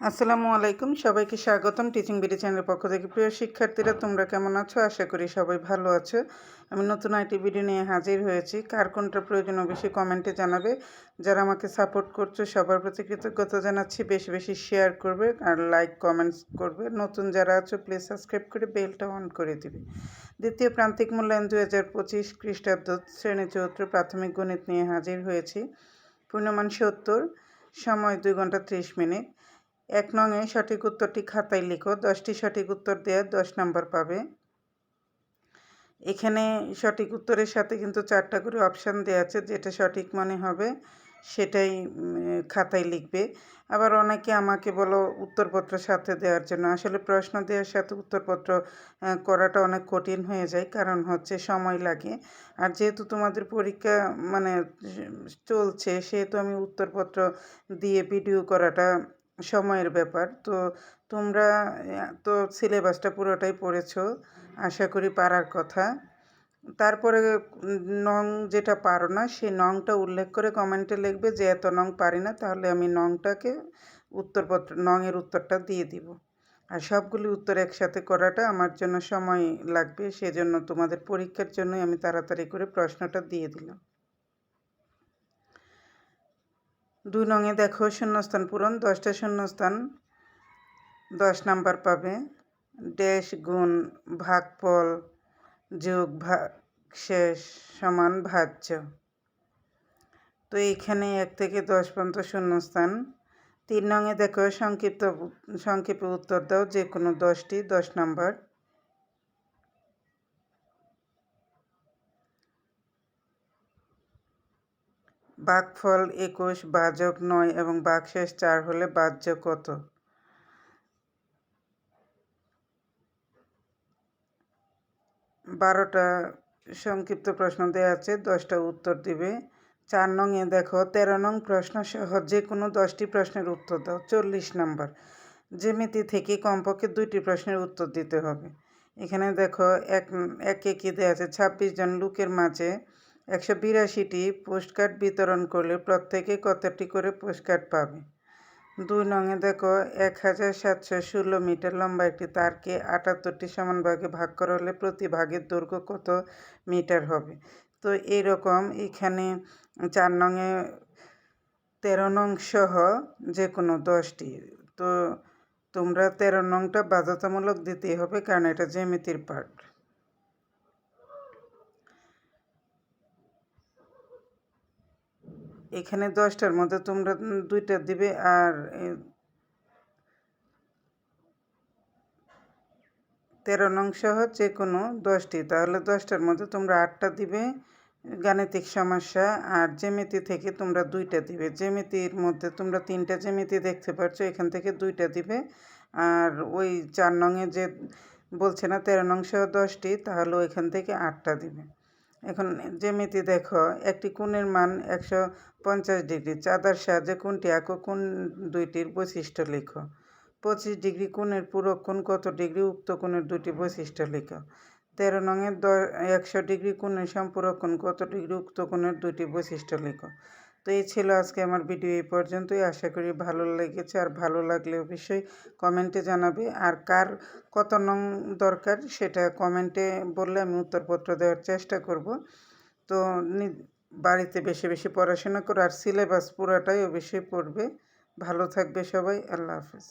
আসসালামু আলাইকুম, সবাইকে স্বাগতম টিচিং বিডি চ্যানেলের পক্ষ থেকে। প্রিয় শিক্ষার্থীরা, তোমরা কেমন আছো? আশা করি সবাই ভালো আছো। আমি নতুন আইটি ভিডিও নিয়ে হাজির হয়েছি। কার কোনটা প্রয়োজন অবশ্যই কমেন্টে জানাবে। যারা আমাকে সাপোর্ট করছ, সবার প্রতি কৃতজ্ঞতা জানাচ্ছি। বেশি বেশি শেয়ার করবে আর লাইক কমেন্টস করবে। নতুন যারা আছো প্লিজ সাবস্ক্রাইব করে বেলটা অন করে দিবে। দ্বিতীয় প্রান্তিক মূল্যায়ন দু হাজার পঁচিশ খ্রিস্টাব্দ শ্রেণি চৌত্র প্রাথমিক গণিত নিয়ে হাজির হয়েছি। পূর্ণমান সত্তর, সময় দুই ঘণ্টা ত্রিশ মিনিট। এক নংয়ে সঠিক উত্তরটি খাতায় লিখো। দশটি সঠিক উত্তর দেওয়া দশ নম্বর পাবে। এখানে সঠিক উত্তরের সাথে কিন্তু চারটা করে অপশান দেওয়া আছে, যেটা সঠিক মনে হবে, সেটাই খাতায় লিখবে। আবার অনেকে আমাকে বলো উত্তরপত্র সাথে দেওয়ার জন্য। আসলে প্রশ্ন দেওয়ার সাথে উত্তরপত্র করাটা অনেক কঠিন হয়ে যায়, কারণ হচ্ছে সময় লাগে। আর যেহেতু তোমাদের পরীক্ষা মানে চলছে, সেহেতু আমি উত্তরপত্র দিয়ে ভিডিও করাটা সময়ের ব্যাপার। তো তোমরা তো সিলেবাসটা পুরোটাই পড়েছো, আশা করি পারার কথা। তারপরে নং যেটা পারো না সেই নংটা উল্লেখ করে কমেন্টে লিখবে যে, এত নং পারি না, তাহলে আমি নংটাকে উত্তরপত্র, নংয়ের উত্তরটা দিয়ে দিব। আর সবগুলি উত্তর একসাথে করাটা আমার জন্য সময় লাগবে, সেজন্য তোমাদের পরীক্ষার জন্যই আমি তাড়াতাড়ি করে প্রশ্নটা দিয়ে দিলাম। দুই নঙে দেখো শূন্যস্থান পূরণ, দশটা শূন্যস্থান দশ নাম্বার পাবে। ড্যাশ গুণ ভাগফল যোগ ভাগ শেষ সমান ভাজ্য। তো এইখানে এক থেকে দশ পর্যন্ত শূন্যস্থান। তিন নঙে দেখো সংক্ষিপ্ত, সংক্ষেপে উত্তর দাও, যে কোনো দশটি, দশ নাম্বার। বাঘফল একুশ, বাজক নয় এবং বাঘশেষ চার হলে বাহ্য কত? বারোটা সংক্ষিপ্ত প্রশ্ন দেওয়া আছে, দশটা উত্তর দিবে। চার নংয়ে দেখো, তেরো নং প্রশ্ন সহ যে কোনো দশটি প্রশ্নের উত্তর দাও, চল্লিশ নাম্বার। জ্যামিতি থেকে কমপক্ষে দুইটি প্রশ্নের উত্তর দিতে হবে। এখানে দেখো, এক, একে কী দেওয়া আছে? ছাব্বিশ জন লোকের মাঝে একশো বিরাশিটি পোস্টকার্ড বিতরণ করলে প্রত্যেকে কতটি করে পোস্টকার্ড পাবে? দুই নঙে দেখো এক হাজার সাতশো ষোলো মিটার লম্বা একটি তারকে আটাত্তরটি সমান ভাগে ভাগ করা হলে প্রতি ভাগের দৈর্ঘ্য কত মিটার হবে? তো এইরকম এখানে চার নঙে তেরো নং সহ যে কোনো দশটি। তো তোমরা তেরো নংটা বাধ্যতামূলক দিতেই হবে, কারণ এটা জ্যামিতির পার্ট। এখানে দশটার মধ্যে তোমরা দুইটা দিবে আর তেরো নং সহ যে কোনো দশটি। তাহলে দশটার মধ্যে তোমরা আটটা দিবে, গাণিতিক সমস্যা আর জ্যামিতি থেকে তোমরা দুইটা দিবে। জ্যামিতির মধ্যে তোমরা তিনটা জ্যামিতি দেখতে পাচ্ছ এখান থেকে দুইটা দিবে। আর ওই চার নংয়ে যে বলছে না, তেরো নং সহ দশটি, তাহলে ওইখান থেকে আটটা দিবে। এখন জ্যামিতি দেখো, একটি কোণের মান একশো পঞ্চাশ ডিগ্রি, চাঁদার সাহায্যে কোনটি আঁকো কোন দুইটির বৈশিষ্ট্য লিখো। পঁচিশ ডিগ্রি কোণের পুরো কোণ কত ডিগ্রি, উক্ত কোণের দুটি বৈশিষ্ট্য লিখো। তেরো নঙের দশ, একশো ডিগ্রি কোণের সম্পূরক কোণ কত ডিগ্রি, উক্ত কোণের দুটি বৈশিষ্ট্য লিখো। তো এই ছিল আজকে আমার ভিডিও এই পর্যন্তই। আশা করি ভালো লেগেছে আর ভালো লাগলে অবশ্যই কমেন্টে জানাবে। আর কার কত নং দরকার সেটা কমেন্টে বললে আমি উত্তরপত্র দেওয়ার চেষ্টা করব। তো বাড়িতে বেশি বেশি পড়াশোনা করো আর সিলেবাস পুরাটাই অবশ্যই পড়বে। ভালো থাকবে সবাই। আল্লাহ হাফিজ।